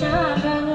ชากัน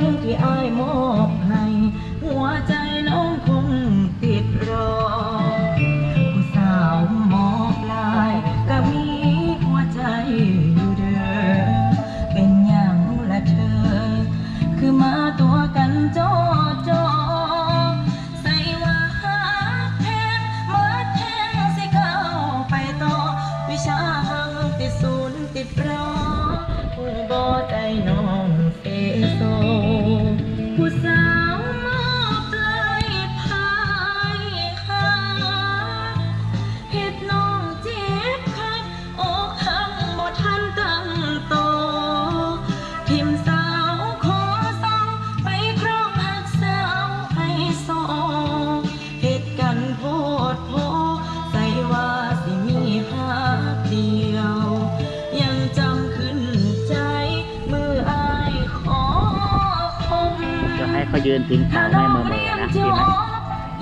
จะให้เขายืนทิ้งเท้าให้เมื่อเมื่อนะดีไหม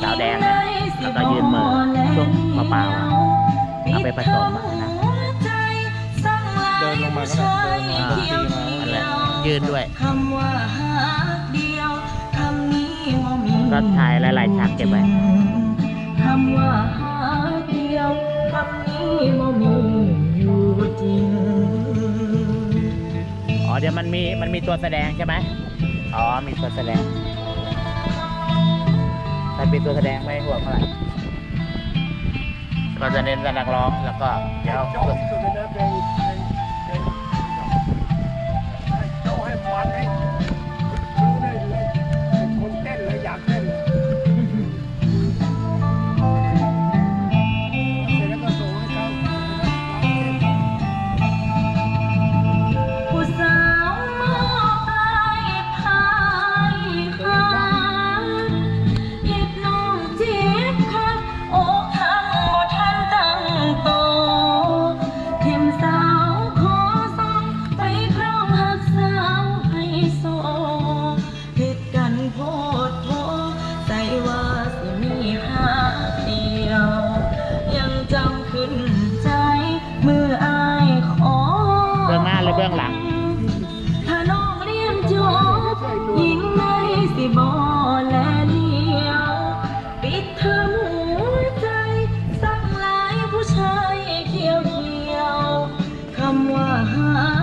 สาวแดงเนี่ยแล้วก็ยืนเหม่อช่วงมะพร้าวอะเอาไปผสมอะนะเดินลงมาก็ได้เดินลงมาตีมานั่นแหละยืนด้วยคำว่าหักเดียวคำนี้บ่มีก็ถ่ายหลายๆฉากเก็บไว้คำว่าหักเดียวคำนี้บ่มีอยู่จริงอ๋อเดี๋ยวมันมีมันมีตัวแสดงใช่ไหม อ๋อ มีตัวแสดงถ้าเป็นตัวแสดงไม่ห่วงเท่าไหร่เราจะเน้นแต่นักร้องแล้วก็เดี๋ยว องหน้าหรือเบื้องหลัง ถ้าน้องเรียนจบยิ่งในสิบอแลเลี้ยว ปิดเทอมหัวใจ สั่งหลายผู้ชายเขียวเขียวคำว่าหา